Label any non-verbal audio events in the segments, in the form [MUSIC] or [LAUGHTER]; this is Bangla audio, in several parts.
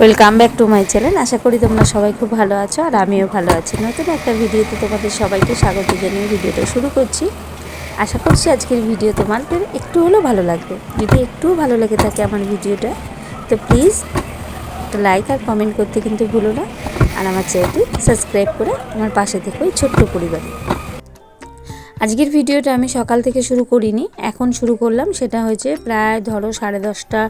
Welcome back to my channel আশা করি তোমরা সবাই খুব ভালো আছো আর আমিও ভালো আছি। নতুন একটা ভিডিওতে তোমাদের সবাইকে স্বাগত জানিয়ে ভিডিওটা শুরু করছি। আশা করছি আজকের ভিডিও তোমাদের একটু হলেও ভালো লাগবে। যদি একটুও ভালো লেগে থাকে আমার ভিডিওটা, তো প্লিজ একটা লাইক আর কমেন্ট করতে কিন্তু ভুলো না। আর আমার চ্যানেলটি সাবস্ক্রাইব করে আমার পাশে থেকে ওই ছোট্ট পরিবারে। আজকের ভিডিওটা আমি সকাল থেকে শুরু করিনি, এখন শুরু করলাম, সেটা হয়েছে প্রায় ধরো সাড়ে দশটা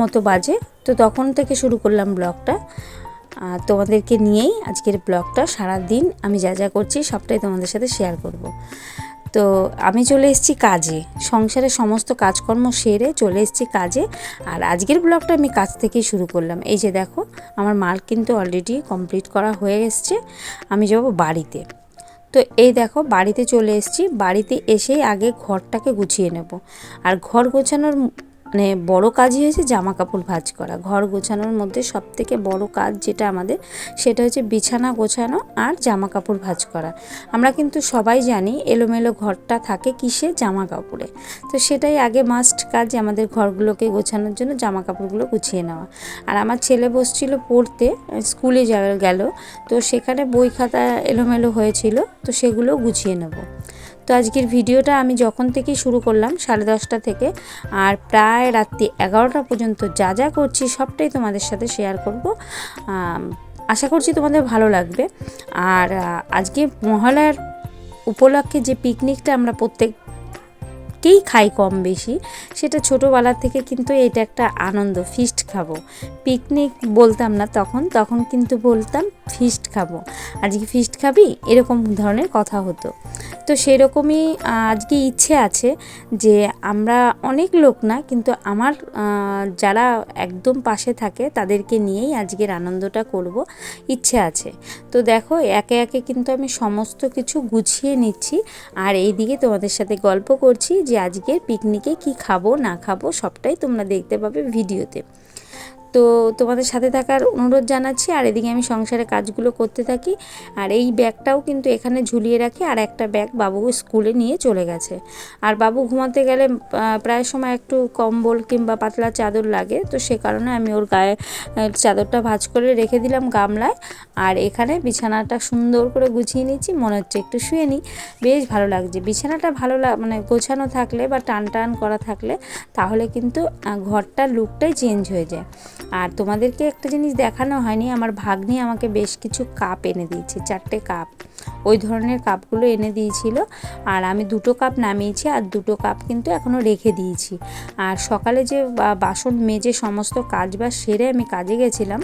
মতো বাজে। তো তখন থেকে শুরু করলাম ব্লগটা। আর তোমাদেরকে নিয়েই আজকের ব্লগটা সারা দিন আমি যা যা করছি সবটাই তোমাদের সাথে শেয়ার করব। তো আমি চলে এসেছি কাজে, সংসারের সমস্ত কাজকর্ম সেরে চলে এসেছি কাজে, আর আজকের ব্লগটা আমি কাজ থেকেই শুরু করলাম। এই যে দেখো, আমার মাল কিন্তু অলরেডি কমপ্লিট করা হয়ে এসছে, আমি যাব বাড়িতে। তো এই দেখো, বাড়িতে চলে এসেছি। বাড়িতে এসেই আগে ঘরটাকে গুছিয়ে নেব। আর ঘর গোছানোর মানে বড় কাজই হয়েছে জামা কাপড় ভাঁজ করা। ঘর গোছানোর মধ্যে সব থেকে বড় কাজ যেটা আমাদের, সেটা হচ্ছে বিছানা গোছানো আর জামা কাপড় ভাঁজ করা। আমরা কিন্তু সবাই জানি এলোমেলো ঘরটা থাকে কিসে? জামা কাপড়ে তো সেটাই আগে মাস্ট কাজ আমাদের ঘরগুলোকে গোছানোর জন্য জামা কাপড়গুলো গুছিয়ে নেওয়া। আর আমার ছেলে বসছিল পড়তে, স্কুলে গেল, তো সেখানে বই খাতা এলোমেলো হয়েছিল, তো সেগুলো গুছিয়ে নেব। তো আজকের ভিডিওটা আমি যখন থেকে শুরু করলাম, সাড়ে দশটা থেকে, আর প্রায় রাত্রি এগারোটা পর্যন্ত যা যা করছি সবটাই তোমাদের সাথে শেয়ার করব। আশা করছি তোমাদের ভালো লাগবে। আর আজকে মহালয়ার উপলক্ষে যে পিকনিকটা আমরা প্রত্যেক কেই খাই কম বেশি, সেটা ছোটোবেলা থেকে কিন্তু এটা একটা আনন্দ ফিস্ট খাব। পিকনিক বলতাম না তখন তখন কিন্তু বলতাম ফিস্ট খাব। আজকে ফিস্ট খাবি? এরকম ধরনের কথা হতো। তো সেরকমই আজকে ইচ্ছে আছে যে আমরা অনেক লোক না, কিন্তু আমার যারা একদম পাশে থাকে তাদেরকে নিয়েই আজকের আনন্দটা করব। ইচ্ছে আছে। তো দেখো, একে একে কিন্তু আমি সমস্ত কিছু গুছিয়ে নিচ্ছি। আর এই দিকে তোমাদের সাথে গল্প করছি যে আজকের পিকনিকে কি খাব, না খাব, সবটাই তোমরা দেখতে পাবে ভিডিওতে তো তোমাদের সাথে থাকার অনুরোধ জানাচ্ছি, আর এদিকে আমি সংসারে কাজগুলো করতে থাকি। আর এই ব্যাগটাও কিন্তু এখানে ঝুলিয়ে রাখি, আর একটা ব্যাগ বাবু স্কুলে নিয়ে চলে গেছে। আর বাবু ঘুমাতে গেলে প্রায় সময় একটু কম্বল কিংবা পাতলা চাদর লাগে, তো সে কারণে আমি ওর গায়ে চাদরটা ভাজ করে রেখে দিলাম গামলায়। আর এখানে বিছানাটা সুন্দর করে গুছিয়ে নিচ্ছি, মনে হচ্ছে একটু শুয়ে নিই। বেশ ভালো লাগছে। বিছানাটা ভালো মানে গোছানো থাকলে বা টান টান করা থাকলে, তাহলে কিন্তু ঘরটার লুকটাই চেঞ্জ হয়ে যায়। আর তোমাদেরকে একটা জিনিস দেখানো হয়নি, আমার ভাগ্নি আমাকে বেশ কিছু কাপ এনে দিয়েছে, চারটে কাপ। ওই ধরনের কাপগুলো এনে দিয়েছিল আর আমি দুটো কাপ নামিয়েছি আর দুটো কাপ কিন্তু এখনও রেখে দিয়েছি। আর সকালে যে বাসন মেজে সমস্ত কাজ বা সেরে আমি কাজে গেছিলাম।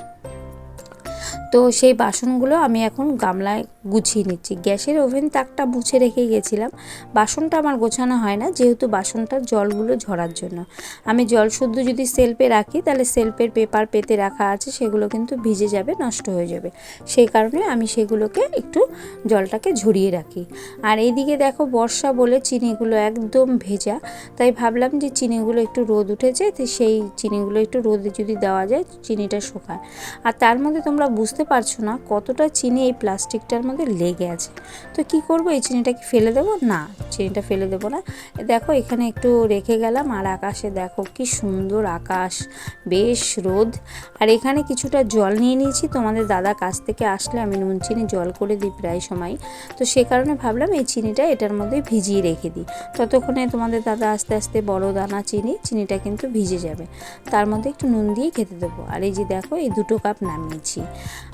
তো সেই বাসনগুলো আমি এখন গামলায় গুছিয়ে নিচ্ছি। গ্যাসের ওভেন তাকটা মুছে রেখে গেছিলাম। বাসনটা আমার গোছানো হয় না, যেহেতু বাসনটার জলগুলো ঝরার জন্য। আমি জল শুদ্ধ যদি সেলফে রাখি, তাহলে সেলফের পেপার পেতে রাখা আছে, সেগুলো কিন্তু ভিজে যাবে, নষ্ট হয়ে যাবে। সেই কারণে আমি সেগুলোকে একটু জলটাকে ঝরিয়ে রাখি। আর এইদিকে দেখো বর্ষা বলে চিনিগুলো একদম ভেজা। তাই ভাবলাম যে চিনিগুলো একটু রোদ উঠেছে সেই চিনিগুলো একটু রোদে যদি দেওয়া যায়, চিনিটা শুকায়। আর তার মধ্যে তোমরা বুঝতে পারছ না কতটা চিনি এই প্লাস্টিকটার মধ্যে লেগে আছে। তো কি করব? এই চিনিটা কি ফেলে দেবো? না, চিনিটা ফেলে দেবো না। দেখো, এখানে একটু রেখে গেলাম আর আকাশে দেখো কি সুন্দর আকাশ, বেশ রোদ। আর এখানে কিছুটা জল নিয়ে নিয়েছি। তোমাদের দাদা কাছ থেকে আসলে আমি নুন চিনি জল করে দিই প্রায় সময়। তো সে কারণে ভাবলাম এই চিনিটা এটার মধ্যে ভিজিয়ে রেখে দিই। ততক্ষণে তোমাদের দাদা আস্তে আস্তে বড় দানা চিনি, চিনিটা কিন্তু ভিজে যাবে। তার মধ্যে একটু নুন দিয়ে খেতে দেবো। আর এই যে দেখো, এই দুটো কাপ নামিয়েছি।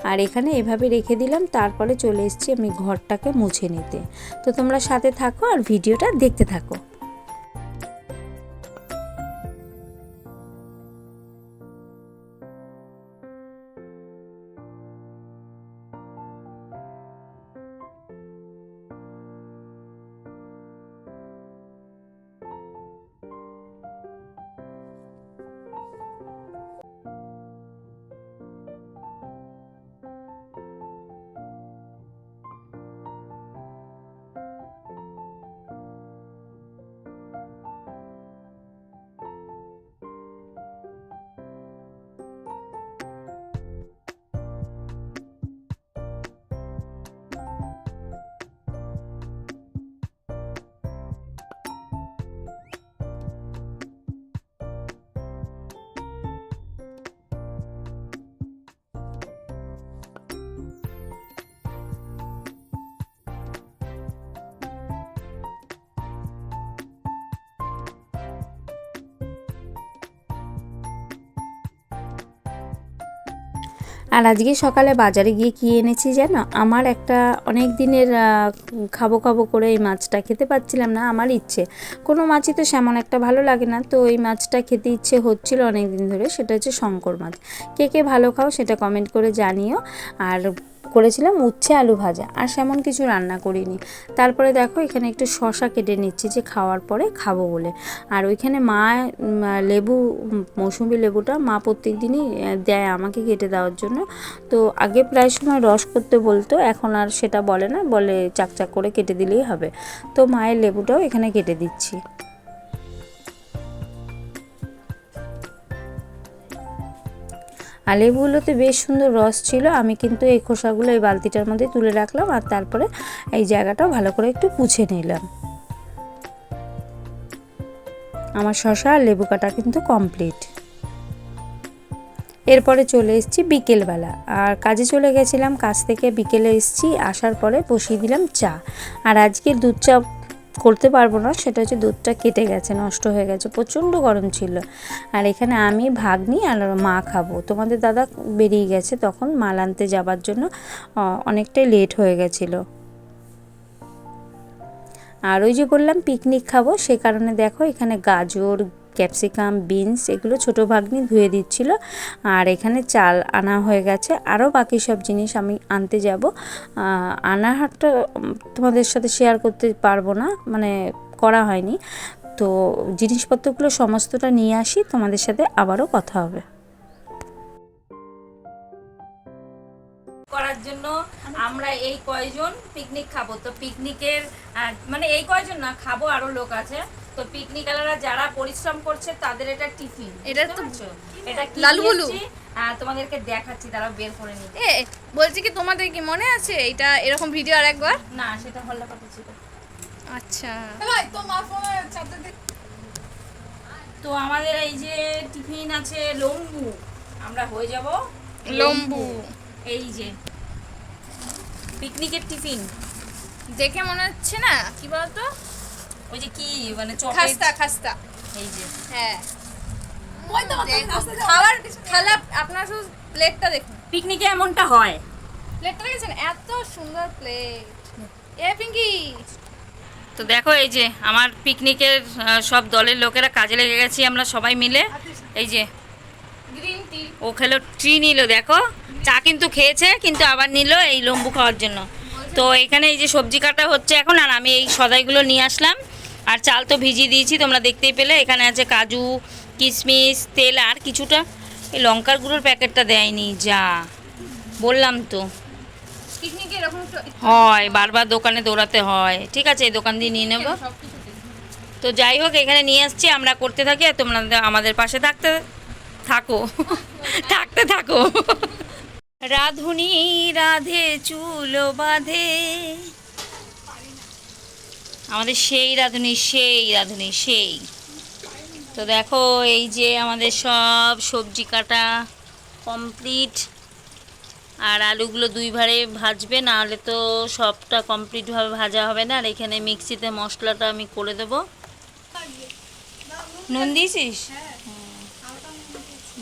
আর এখানে এভাবে রেখে দিলাম, তারপরে চলে এসেছি আমি ঘরটাকে মুছে নিতে। তো তোমরা সাথে থাকো আর ভিডিওটা দেখতে থাকো। আর আজকে সকালে বাজারে গিয়ে কি এনেছি যেন আমার একটা অনেক দিনের খাব খাব করে এই মাছটা খেতে পাচ্ছিলাম না, আমার ইচ্ছে। কোনো মাছই তো সেমন একটা ভালো লাগে না। তো এই মাছটা খেতে ইচ্ছে হচ্ছিল অনেক দিন ধরে, সেটা হচ্ছে শঙ্কর মাছ। কে কে ভালো খাও সেটা কমেন্ট করে জানিও। আর করেছিলাম উচ্ছে আলু ভাজা, আর সেমন কিছু রান্না করিনি। তারপরে দেখো এখানে একটু শশা কেটে নিচ্ছি যে খাওয়ার পরে খাব বলে। আর ওইখানে মা লেবু, মৌসুমি লেবুটা মা প্রত্যেক দিনই দেয় আমাকে কেটে দেওয়ার জন্য। তো আগে প্রায় সময় রস করতে বলতো, এখন আর সেটা বলে না, বলে চাকচাক করে কেটে দিলেই হবে। তো মায়ের লেবুটাও এখানে কেটে দিচ্ছি। আর লেবুগুলোতে বেশ সুন্দর রস ছিল। আমি কিন্তু এই খোসাগুলো এই বালতিটার মধ্যে তুলে রাখলাম আর তারপরে এই জায়গাটাও ভালো করে একটু পুছে নিলাম। আমার শশা আর লেবু কাটা কিন্তু কমপ্লিট। এরপরে চলে এসেছি বিকেলবেলা। আর কাজে চলে গেছিলাম, কাজ থেকে বিকেলে এসেছি, আসার পরে বসিয়ে দিলাম চা। আর আজকে দুধ চা করতে পারব না, সেটা হচ্ছে দুধটা কেটে গেছে, নষ্ট হয়ে গেছে, প্রচণ্ড গরম ছিল। আর এখানে আমি ভাগ্নি আর মা খাব। তোমাদের দাদা বেরিয়ে গেছে তখন মাল আনতে যাবার জন্য অনেকটাই লেট হয়ে গেছিল। আর ওই যে বললাম পিকনিক খাব, সে কারণে দেখো এখানে গাজর ক্যাপসিকাম, বিনস এগুলো ছোটো ভাগ্নি ধুয়ে দিচ্ছিল। আর এখানে চাল আনা হয়ে গেছে। আরও বাকি সব জিনিস আমি আনতে যাব। আনার হাটটা তোমাদের সাথে শেয়ার করতে পারব না মানে করা হয়নি। তো জিনিসপত্রগুলো সমস্তটা নিয়ে আসি, তোমাদের সাথে আবারও কথা হবে। করার জন্য আমরা এই কয়জন পিকনিক খাব? তো পিকনিকের মানে এই কয়জন না, খাব আরও লোক আছে। তো পিকনিকালারা যারা পরিশ্রম করছে তাদের এটা টিফিন। এটা তো এটা কি লালু বুলু। তোমাদেরকে দেখাচ্ছি তারা বের করে নি এ বলছি কি তোমাদের কি মনে আছে এটা এরকম ভিডিও আর একবার? না সেটা হল্লা কথা ছিল। আচ্ছা। তো আমাদের এই যে টিফিন আছে লম্বু আমরা হয়ে যাব লম্বু। এই যে পিকনিকের টিফিন। দেখে মনে হচ্ছে না কি বলতো? ওই যে কি মানে খাস্তা খাস্তা। এই যে। হ্যাঁ। খাবার খালা আপনার শুধু প্লেটটা দেখুন। পিকনিকে এমনটা হয়। প্লেটটা দেখেছেন? এত সুন্দর প্লেট এ পিঙ্কি। তো দেখো এই যে আমার পিকনিকের সব দলের লোকেরা কাজে লেগে গেছি আমরা সবাই মিলে। এই যে ও খেলো ট্রি নিল দেখো। চা কিন্তু খেয়েছে কিন্তু আবার নিল এই লম্বু খাওয়ার জন্য। তো এখানে এই যে সবজি কাটা হচ্ছে এখন আর আমি এই সদাইগুলো নিয়ে আসলাম। আর চাল তো ভিজিয়ে দিয়েছি তোমরা দেখতেই পেলে। এখানে আছে কাজু কিশমিশ তেল আর কিছুটা এই লঙ্কার গুঁড়োর প্যাকেটটা দেয়নি যা। বললাম তো। হয় বারবার দোকানে দৌড়াতে হয়। ঠিক আছে এই দোকান দিয়ে নিয়ে নেব। তো যাই হোক এখানে নিয়ে আসছি আমরা করতে থাকি আর তোমরা আমাদের পাশে থাকতে থাকো। [LAUGHS] থাকতে থাকো। রাধুনি রাধে চুল বাঁধে। আমাদের সেই রাধুনি সেই রাধুনি, সেই। তো দেখো, এই যে আমাদের সব সবজি কাটা কমপ্লিট। আর আলুগুলো দুই ভারে ভাজবে না হলে তো সবটা কমপ্লিটভাবে ভাজা হবে না। আর এখানে মিক্সিতে মশলাটা আমি করে দেবো। নুন দিয়েছিস? হুম।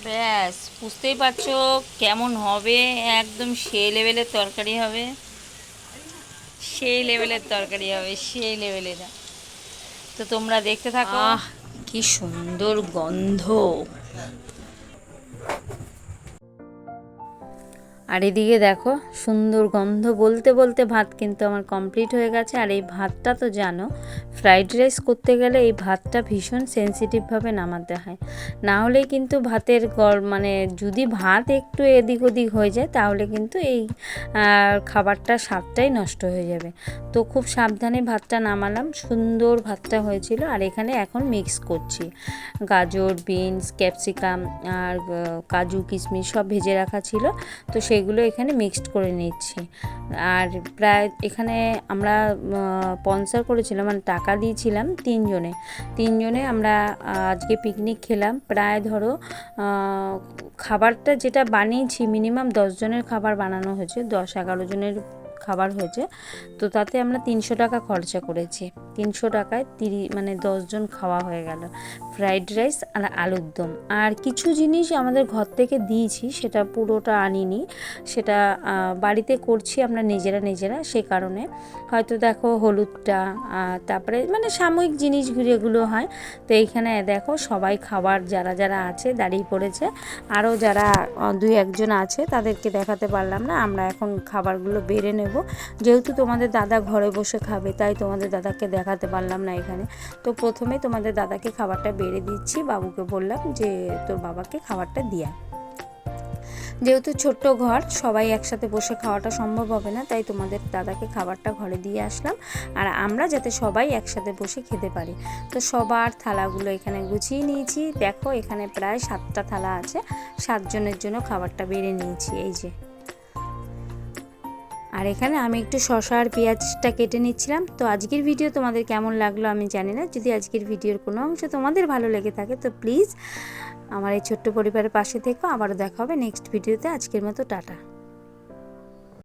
ব্যাস, বুঝতেই পারছ কেমন হবে, একদম সেই লেভেলের তরকারি হবে। সেই লেভেলের তরকারি হবে, সেই লেভেলের তো তোমরা দেখতে থাকো। কি সুন্দর গন্ধ। আর এদিকে দেখো, সুন্দর গন্ধ বলতে বলতে ভাত কিন্তু আমার কমপ্লিট হয়ে গেছে। আর এই ভাতটা তো জানো ফ্রাইড রাইস করতে গেলে এই ভাতটা ভীষণ সেন্সিটিভভাবে নামাতে হয়। না হলে কিন্তু ভাতের গড় মানে যদি ভাত একটু এদিক ওদিক হয়ে যায়, তাহলে কিন্তু এই খাবারটা স্বাদটাই নষ্ট হয়ে যাবে। তো খুব সাবধানে ভাতটা নামালাম, সুন্দর ভাতটা হয়েছিল। আর এখানে এখন মিক্স করছি। গাজর বিনস ক্যাপসিকাম আর কাজু, কিশমিশ সব ভেজে রাখা ছিল। তো সেগুলো এখানে মিক্সড করে নিচ্ছি। আর প্রায় এখানে আমরা স্পন্সার করেছিলাম মানে টাকা দিয়েছিলাম তিনজনে। তিনজনে আমরা আজকে পিকনিক খেলাম। প্রায় ধরো খাবারটা যেটা বানিয়েছি মিনিমাম দশ জনের খাবার বানানো হয়েছে, দশ এগারো জনের খাবার হয়েছে। তো তাতে আমরা তিনশো টাকা খরচা করেছি। তিনশো টাকায় তিরি মানে দশজন খাওয়া হয়ে গেল। ফ্রাইড রাইস আর আলুর দম। আর কিছু জিনিস আমাদের ঘর থেকে দিয়েছি, সেটা পুরোটা আনিনি। সেটা বাড়িতে করছি আমরা নিজেরা নিজেরা সে কারণে। হয়তো দেখো হলুদটা তারপরে মানে সাময়িক জিনিস যেগুলো হয়। তো এইখানে দেখো সবাই খাবার, যারা যারা আছে দাঁড়িয়ে পড়েছে, আরও যারা দুই একজন আছে তাদেরকে দেখাতে পারলাম না। আমরা এখন খাবারগুলো বেড়ে নেব। যেহেতু তোমাদের দাদা ঘরে বসে খাবে, তাই তোমাদের দাদাকে দেখাতে পারলাম না এখানে। তো প্রথমে তোমাদের দাদাকে খাবারটা বেড়ে দিচ্ছি। বাবুকে বললাম যে, তোর বাবাকে খাবারটা দিয়া। যেহেতু ছোট্ট ঘর, সবাই একসাথে বসে খাওয়াটা সম্ভব হবে না, তাই তোমাদের দাদাকে খাবারটা ঘরে দিয়ে আসলাম। আর আমরা যাতে সবাই একসাথে বসে খেতে পারি। তো সবার থালাগুলো এখানে গুছিয়ে নিয়েছি। দেখো, এখানে প্রায় সাতটা থালা আছে। সাতজনের জন্য খাবারটা বেড়ে নিয়েছি। এই যে। আর এখানে আমি একটু শশা আর পেঁয়াজটা কেটে নিচ্ছিলাম। তো আজকের ভিডিও তোমাদের কেমন লাগল আমি জানি না। যদি আজকের ভিডিওর কোনো অংশ তোমাদের ভালো লেগে থাকে, তো প্লিজ আমার এই ছোট্ট পরিবারের পাশে থেকো। আবারও দেখা হবে নেক্সট ভিডিওতে। আজকের মতো টাটা।